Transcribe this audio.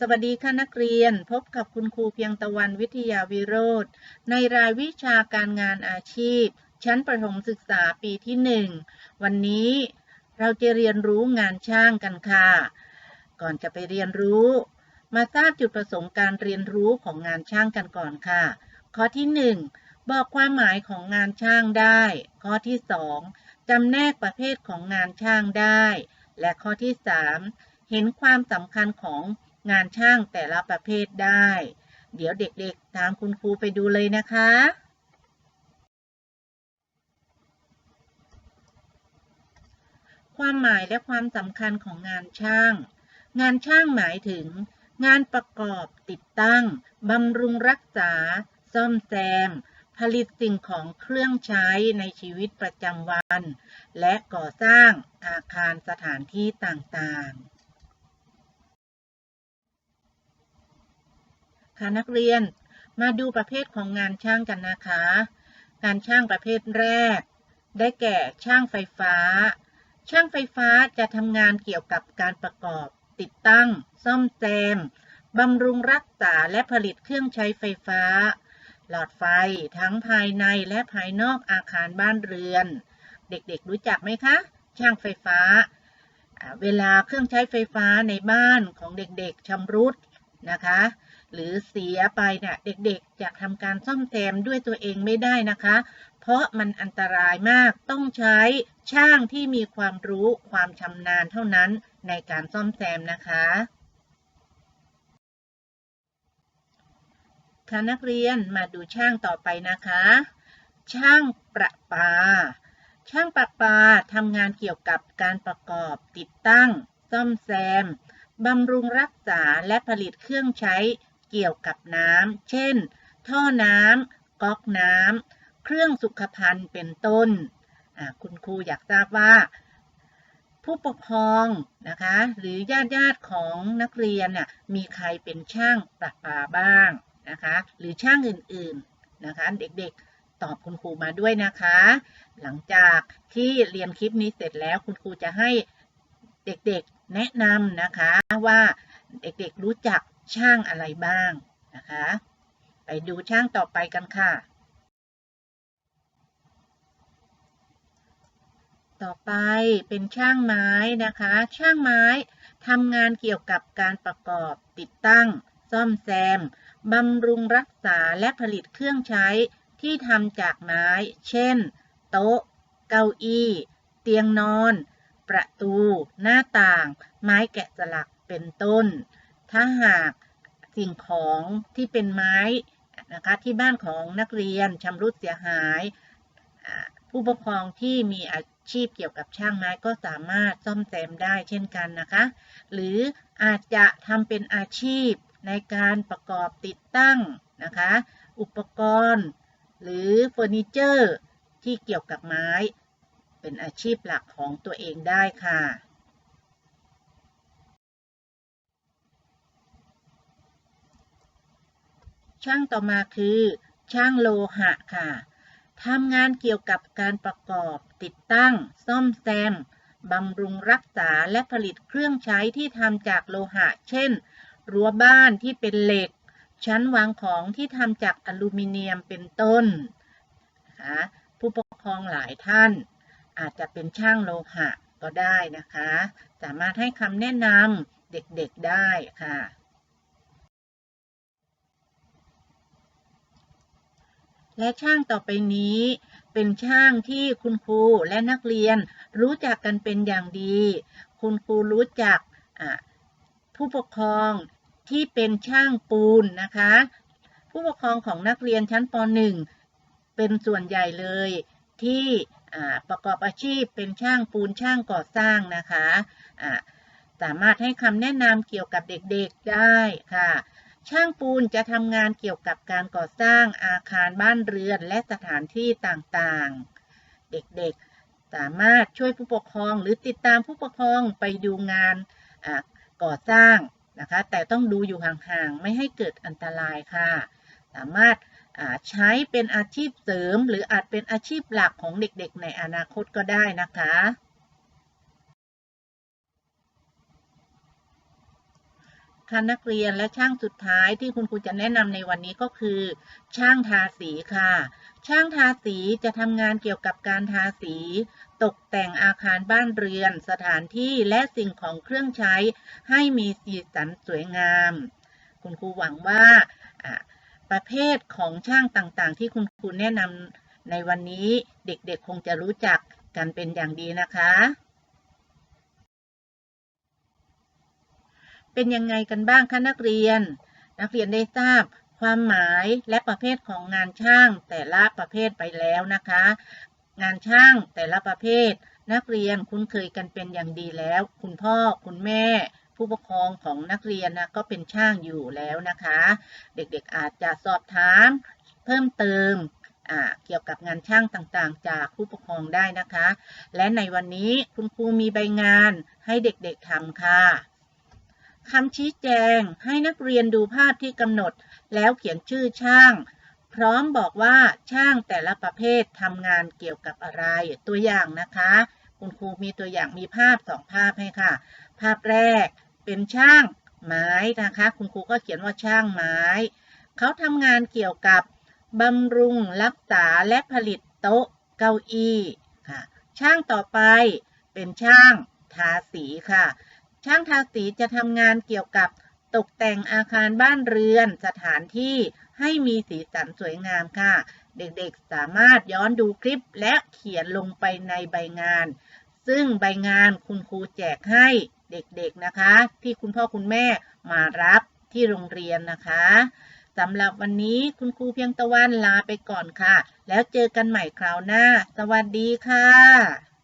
สวัสดีค่ะนักเรียนพบกับคุณครูเพียงตะวันวิทยาวิโรธในรายวิชาการงานอาชีพ ชั้นประถมศึกษาปีที่ 1 วันนี้เราจะเรียนรู้งานช่างกันค่ะ ก่อนจะไปเรียนรู้ มาทราบจุดประสงค์การเรียนรู้ของงานช่างกันก่อนค่ะ ข้อที่ 1 บอกความหมายของงานช่างได้ ข้อที่ 2จำแนกประเภทของงานช่างได้ และข้อที่ 3 เห็นความสำคัญของ งานช่างแต่ละประเภทได้ เดี๋ยวเด็กๆตามคุณครูไปดูเลยนะคะความหมายและความสำคัญของงานช่าง งานช่างหมายถึง งานประกอบติดตั้ง บำรุงรักษา ซ่อมแซม ผลิตสิ่งของเครื่องใช้ในชีวิตประจำวัน และก่อสร้างอาคารสถานที่ต่างๆ ค่ะนักเรียน มาดูประเภทของงานช่างกันนะคะ งานช่างประเภทแรก ได้แก่ช่างไฟฟ้า ช่างไฟฟ้าจะทำงานเกี่ยวกับการประกอบ ติดตั้ง ซ่อมแซมบำรุงรักษาและผลิตเครื่องใช้ไฟฟ้า หลอดไฟทั้งภายในและภายนอกอาคารบ้านเรือน เด็กๆรู้จักไหมคะ ช่างไฟฟ้า เวลาเครื่องใช้ไฟฟ้าในบ้านของเด็กๆชำรุด นะคะ หรือเสียไปเนี่ยเด็กๆจะทำการซ่อมแซมด้วยตัวเองไม่ได้นะคะ เพราะมันอันตรายมากต้องใช้ช่างที่มีความรู้ความชำนาญเท่านั้นในการซ่อมแซมนะคะค่ะนักเรียนมาดูช่างต่อไปนะคะ ช่างประปา ช่างประปาทำงานเกี่ยวกับการประกอบติดตั้ง ซ่อมแซม บำรุงรักษาและผลิตเครื่องใช้เกี่ยวกับน้ำ เช่น ท่อน้ำ ก๊อกน้ำ เครื่องสุขภัณฑ์เป็นต้น คุณครูอยากทราบว่า ผู้ปกครองนะคะ หรือญาติญาติของนักเรียนน่ยมีใครเป็นช่างประปาบ้างนะคะ หรือช่างอื่นๆนะคะ เด็กๆตอบคุณครูมาด้วยนะคะ หลังจากที่เรียนคลิปนี้เสร็จแล้วคุณครูจะให้เด็กๆ แนะนำนะคะว่าเด็กๆรู้จักช่างอะไรบ้างนะคะ ไปดูช่างต่อไปกันค่ะ ต่อไปเป็นช่างไม้นะคะ ช่างไม้ทำงานเกี่ยวกับการประกอบติดตั้ง ซ่อมแซมบำรุงรักษาและผลิตเครื่องใช้ที่ทำจากไม้ เช่น โต๊ะ เก้าอี้ เตียงนอน ประตู หน้าต่าง ไม้แกะสลักเป็นต้น ถ้าหากสิ่งของที่เป็นไม้นะคะที่บ้านของนักเรียนชำรุดเสียหาย ผู้ปกครองที่มีอาชีพเกี่ยวกับช่างไม้ก็สามารถซ่อมแซมได้เช่นกันนะคะ หรืออาจจะทำเป็นอาชีพในการประกอบติดตั้งนะคะ อุปกรณ์ หรือเฟอร์นิเจอร์ที่เกี่ยวกับไม้ เป็นอาชีพหลักของตัวเองได้ค่ะ ช่างต่อมาคือ ช่างโลหะค่ะทำงานเกี่ยวกับการประกอบ ติดตั้ง ซ่อมแซมบำรุงรักษาและผลิตเครื่องใช้ที่ทำจากโลหะ เช่น รั้วบ้านที่เป็นเหล็ก ชั้นวางของที่ทำจากอลูมิเนียมเป็นต้น ผู้ปกครองหลายท่าน อาจจะเป็นช่างโลหะก็ได้นะคะ สามารถให้คำแนะนำเด็กๆได้ค่ะ และช่างต่อไปนี้เป็นช่างที่คุณครูและนักเรียนรู้จักกันเป็นอย่างดี คุณครูรู้จักผู้ปกครองที่เป็นช่างปูนนะคะ ผู้ปกครองของนักเรียนชั้นป .1 เป็นส่วนใหญ่เลยที่ ประกอบอาชีพเป็นช่างปูนช่างก่อสร้างนะคะสามารถให้คำแนะนำเกี่ยวกับเด็กๆได้ค่ะ ช่างปูนจะทำงานเกี่ยวกับการก่อสร้างอาคารบ้านเรือนและสถานที่ต่างๆ เด็กๆสามารถช่วยผู้ปกครองหรือติดตามผู้ปกครองไปดูงานก่อสร้างนะคะ แต่ต้องดูอยู่ห่างๆ ไม่ให้เกิดอันตรายค่ะ สามารถ ใช้เป็นอาชีพเสริม หรืออาจเป็นอาชีพหลักของเด็กๆ ในอนาคตก็ได้นะคะ ค่ะนักเรียนและช่างสุดท้ายที่คุณครูจะแนะนำในวันนี้ก็คือ ช่างทาสีค่ะ ช่างทาสีจะทำงานเกี่ยวกับการทาสี ตกแต่งอาคารบ้านเรือน สถานที่และสิ่งของเครื่องใช้ให้มีสีสันสวยงาม คุณครูหวังว่าอะ ประเภทของช่างต่างๆ ที่คุณครูแนะนำในวันนี้เด็กๆคงจะรู้จักกันเป็นอย่างดีนะคะ เป็นยังไงกันบ้างคะนักเรียน นักเรียนได้ทราบความหมายและประเภทของงานช่างแต่ละประเภทไปแล้วนะคะ งานช่างแต่ละประเภท นักเรียนคุ้นเคยกันเป็นอย่างดีแล้ว คุณพ่อคุณแม่ ผู้ปกครองของนักเรียนนะก็เป็นช่างอยู่แล้วนะคะ เด็กๆอาจจะสอบถามเพิ่มเติมเกี่ยวกับงานช่างต่างๆ จากผู้ปกครองได้นะคะ และในวันนี้คุณครูมีใบงานให้เด็กๆทำค่ะคำชี้แจงให้นักเรียนดูภาพที่กำหนด แล้วเขียนชื่อช่าง พร้อมบอกว่าช่างแต่ละประเภททำงานเกี่ยวกับอะไรตัวอย่างนะคะ คุณครูมีตัวอย่างมีภาพสองภาพให้ค่ะ ภาพแรก เป็นช่างไม้นะคะ คุณครูก็เขียนว่าช่างไม้ เขาทำงานเกี่ยวกับบำรุงรักษาและผลิตโต๊ะเก้าอี้ค่ะ ช่างต่อไปเป็นช่างทาสีค่ะ ช่างทาสีจะทำงานเกี่ยวกับตกแต่งอาคารบ้านเรือนสถานที่ให้มีสีสันสวยงามค่ะ เด็กๆสามารถย้อนดูคลิปและเขียนลงไปในใบงาน ซึ่งใบงานคุณครูแจกให้ เด็กๆนะคะ ที่คุณพ่อคุณแม่มารับที่โรงเรียนนะคะสำหรับวันนี้คุณครูเพียงตะวันลาไปก่อนค่ะ แล้วเจอกันใหม่คราวหน้า สวัสดีค่ะ